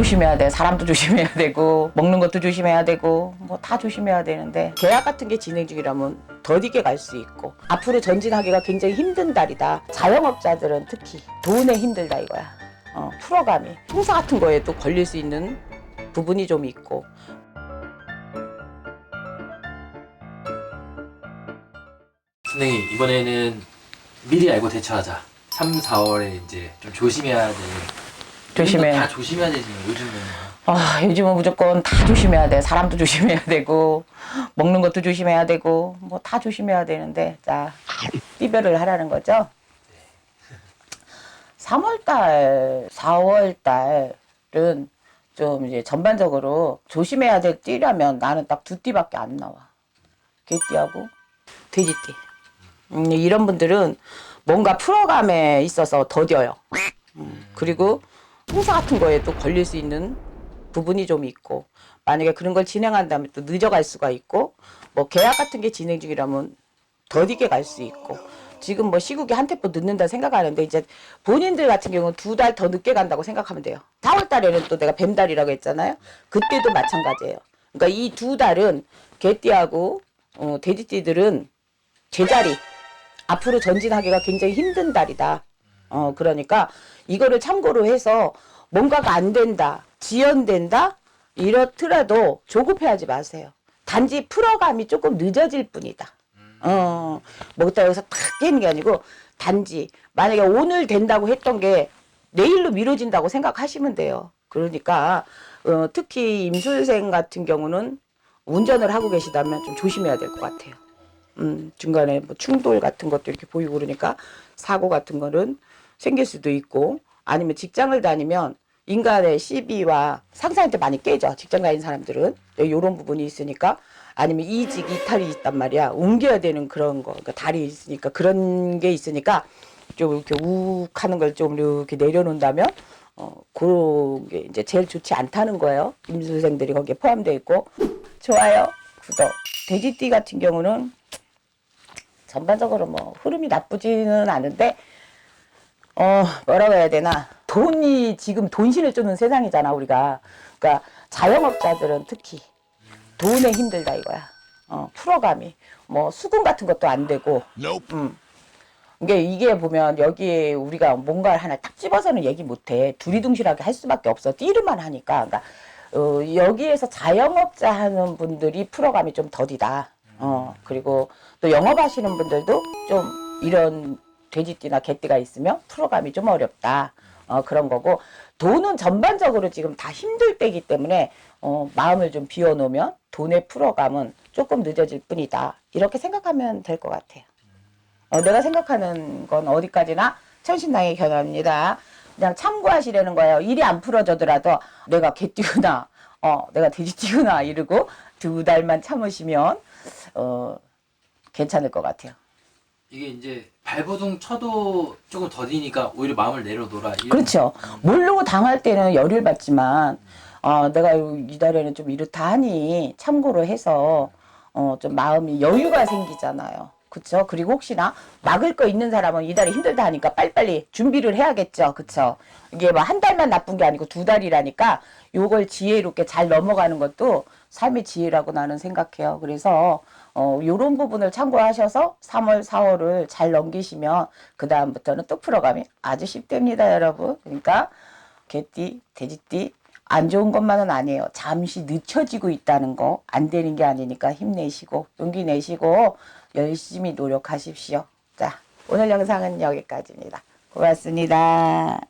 조심해야 돼. 사람도 조심해야 되고 먹는 것도 조심해야 되고 뭐 다 조심해야 되는데 계약 같은 게 진행 중이라면 더디게 갈 수 있고 앞으로 전진하기가 굉장히 힘든 달이다. 자영업자들은 특히 돈에 힘들다 이거야. 어, 풀어감이 행사 같은 거에 또 걸릴 수 있는 부분이 좀 있고 선생님 이번에는 미리 알고 대처하자. 3, 4월에 이제 좀 조심해야 돼. 조심해. 다 조심해야 되지 요즘은. 아, 요즘은 무조건 다 조심해야 돼. 사람도 조심해야 되고, 먹는 것도 조심해야 되고, 뭐 다 조심해야 되는데, 자, 띠별을 하라는 거죠. 3월달, 4월달은 좀 이제 전반적으로 조심해야 될 띠라면 나는 딱 두 띠밖에 안 나와. 개띠하고 돼지띠. 음, 이런 분들은 뭔가 풀어감에 있어서 더뎌요. 음, 그리고 행사 같은 거에 또 걸릴 수 있는 부분이 좀 있고 만약에 그런 걸 진행한다면 또 늦어갈 수가 있고 뭐 계약 같은 게 진행 중이라면 더디게 갈 수 있고 지금 뭐 시국이 한 템포 늦는다 생각하는데 이제 본인들 같은 경우는 두 달 더 늦게 간다고 생각하면 돼요. 4월 달에는 또 내가 뱀달이라고 했잖아요. 그때도 마찬가지예요. 그러니까 이 두 달은 개띠하고 어, 돼지띠들은 제자리 앞으로 전진하기가 굉장히 힘든 달이다. 어, 그러니까 이거를 참고로 해서 뭔가가 안 된다, 지연된다, 이렇더라도 조급해하지 마세요. 단지 풀어감이 조금 늦어질 뿐이다. 어, 뭐다 여기서 탁 깨는 게 아니고 단지 만약에 오늘 된다고 했던 게 내일로 미뤄진다고 생각하시면 돼요. 그러니까 어, 특히 임술생 같은 경우는 운전을 하고 계시다면 좀 조심해야 될 것 같아요. 음, 중간에 뭐 충돌 같은 것도 이렇게 보이고 그러니까 사고 같은 거는 생길 수도 있고 아니면 직장을 다니면 인간의 시비와 상사한테 많이 깨져 직장 다니는 사람들은. 이런 부분이 있으니까. 아니면 이직 이탈이 있단 말이야. 옮겨야 되는 그런 거 그러니까 달이 있으니까 그런 게 있으니까 좀 이렇게 욱하는 걸 좀 이렇게 내려놓는다면 어 그런 게 이제 제일 좋지 않다는 거예요. 임수생들이 거기에 포함되어 있고. 좋아요 구독. 돼지띠 같은 경우는 전반적으로 뭐 흐름이 나쁘지는 않은데 어 뭐라고 해야 되나. 돈이 지금 돈신을 쫓는 세상이잖아 우리가. 그러니까 자영업자들은 특히 돈에 힘들다 이거야. 어 풀어감이. 뭐 수금 같은 것도 안 되고. 음. 이게 이게 보면 여기에 우리가 뭔가를 하나 딱 집어서는 얘기 못해. 두리둥실하게 할 수밖에 없어. 띠르만 하니까. 그러니까 어, 여기에서 자영업자 하는 분들이 풀어감이 좀 더디다 어 그리고 또 영업하시는 분들도 좀 이런 돼지띠나 개띠가 있으면 풀어감이 좀 어렵다. 어, 그런 거고 돈은 전반적으로 지금 다 힘들 때이기 때문에 어, 마음을 좀 비워놓으면 돈의 풀어감은 조금 늦어질 뿐이다. 이렇게 생각하면 될 것 같아요. 어, 내가 생각하는 건 어디까지나 천신당의 견해입니다. 그냥 참고하시라는 거예요. 일이 안 풀어져더라도 내가 개띠구나, 어, 내가 돼지띠구나 이러고 두 달만 참으시면 어, 괜찮을 것 같아요. 이게 이제 발버둥 쳐도 조금 더디니까 오히려 마음을 내려놓으라. 이런- 그렇죠. 모르고 당할 때는 열을 받지만 어, 내가 이 달에는 좀 이렇다 하니 참고로 해서 어, 좀 마음이 여유가 생기잖아요. 그렇죠. 그리고 혹시나 막을 거 있는 사람은 이 달이 힘들다 하니까 빨리빨리 준비를 해야겠죠. 그렇죠. 이게 뭐 한 달만 나쁜 게 아니고 두 달이라니까 요걸 지혜롭게 잘 넘어가는 것도 삶의 지혜라고 나는 생각해요. 그래서 어, 요런 부분을 참고하셔서 3월, 4월을 잘 넘기시면 그 다음부터는 또 풀어감이 아주 쉽답니다, 여러분. 그러니까 개띠, 돼지띠 안 좋은 것만은 아니에요. 잠시 늦춰지고 있다는 거 안 되는 게 아니니까 힘내시고 용기 내시고 열심히 노력하십시오. 자, 오늘 영상은 여기까지입니다. 고맙습니다.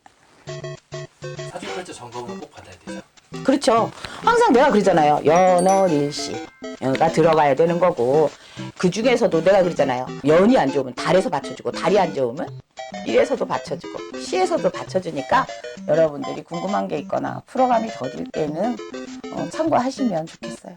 사주팔자 점검은 꼭 받아야 되죠. 그렇죠. 항상 내가 그러잖아요. 연월일시 가 들어가야 되는 거고 그 중에서도 내가 그러잖아요. 연이 안 좋으면 달에서 받쳐주고 달이 안 좋으면 일에서도 받쳐주고 시에서도 받쳐주니까 여러분들이 궁금한 게 있거나 풀어감이 더딜 때는 어, 참고하시면 좋겠어요.